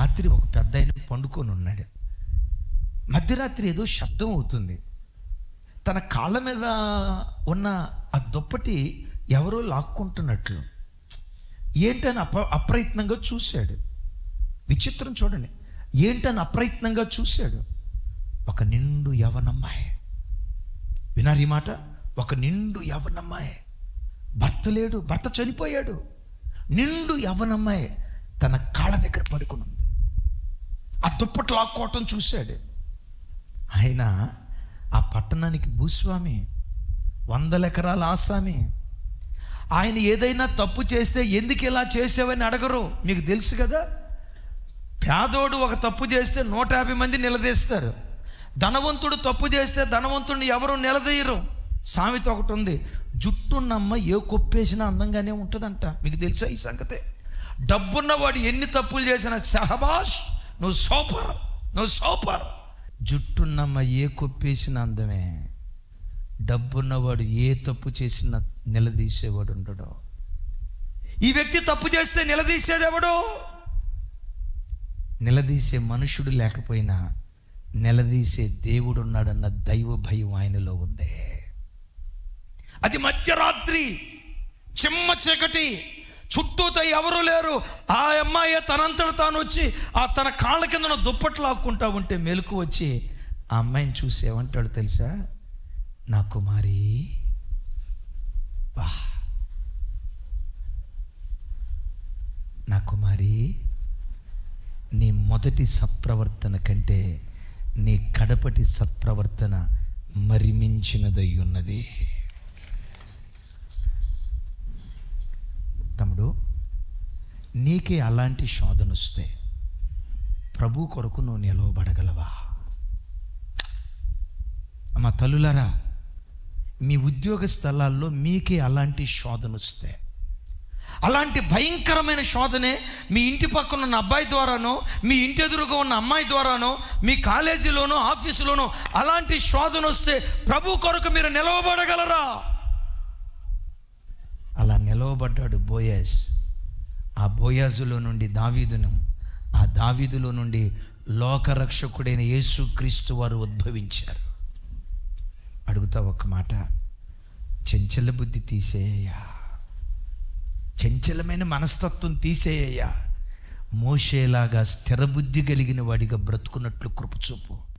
రాత్రి ఒక పెద్ద ఆయన పండుకొని ఉన్నాడు. మధ్యరాత్రి ఏదో శబ్దం అవుతుంది. తన కాళ్ళ మీద ఉన్న ఆ దుప్పటి ఎవరో లాక్కుంటున్నట్లు. ఏంటని అప అప్రయత్నంగా చూశాడు. విచిత్రం చూడండి. ఏంటని అప్రయత్నంగా చూశాడు. ఒక నిండు యవనమ్మాయి. వినారు ఈ మాట? ఒక నిండు యవనమ్మాయి. భర్త లేడు భర్త చనిపోయాడు. నిండు యవనమ్మాయి తన కాళ్ళ దగ్గర పడుకుని ఉంది ఆ దుప్పట్లు లాక్కోవటం చూశాడు. ఆయన ఆ పట్టణానికి భూస్వామి వందల ఎకరాల ఆసామి. ఆయన ఏదైనా తప్పు చేస్తే ఎందుకు ఇలా చేసావని అడగరు. మీకు తెలుసు కదా? పేదోడు ఒక తప్పు చేస్తే నూట యాభై మంది నిలదీస్తారు. ధనవంతుడు తప్పు చేస్తే ధనవంతుడిని ఎవరు నిలదీయరు. సామెత ఒకటి ఉంది జుట్టున్నమ్మ ఏ కొప్పేసినా అందంగానే ఉంటుందంట. మీకు తెలుసా ఈ సంగతే? డబ్బున్నవాడు ఎన్ని తప్పులు చేసినా సహబాష్ నువ్వు సూపర్ నువ్వు సూపర్. జుట్టున్నమ్మ ఏ కొప్పేసిన అందమే. డబ్బున్నవాడు ఏ తప్పు చేసినా నిలదీసేవాడు ఉండడు. ఈ వ్యక్తి తప్పు చేస్తే నిలదీసేదెవడు నిలదీసే మనుషుడు లేకపోయినా నిలదీసే దేవుడు ఉన్నాడన్న దైవ భయం ఆయనలో ఉంది. అది మధ్యరాత్రి చిమ్మ చీకటి చుట్టూతో ఎవరు లేరు. ఆ అమ్మాయి తనంతట తాను వచ్చి ఆ తన కాళ్ళ కింద దుప్పట్లు లాక్కుంటా ఉంటే మెలకు వచ్చి ఆ అమ్మాయిని చూసి ఏమంటాడు తెలుసా? నా కుమారి వా నా కుమారి నీ మొదటి సత్ప్రవర్తన కంటే నీ కడపటి సత్ప్రవర్తన మరిమించినదై ఉన్నది. నీకే అలాంటి శోధన వస్తే ప్రభు కొరకు నువ్వు నిలవబడగలవా? అమ్మ తల్లులారా మీ ఉద్యోగ స్థలాల్లో మీకే అలాంటి శోధన వస్తే అలాంటి భయంకరమైన శోధనే మీ ఇంటి పక్కన ఉన్న అబ్బాయి ద్వారానో మీ ఇంటి ఎదురుగా ఉన్న అమ్మాయి ద్వారానో మీ కాలేజీలోనో ఆఫీసులోనో అలాంటి శోధన వస్తే ప్రభు కొరకు మీరు నిలవబడగలరా? అలా నిలవబడ్డాడు బోయస్. ఆ బోయాజులో నుండి దావీదును ఆ దావీదులో నుండి లోకరక్షకుడైన యేసుక్రీస్తు వారు ఉద్భవించారు. అడుగుతా ఒక మాట? చెంచల బుద్ధి తీసేయ్యా. చెంచలమైన మనస్తత్వం తీసేయ్యా. మోసేలాగా స్థిర బుద్ధి కలిగిన వాడిగా బ్రతుకున్నట్లు కృపచూపు.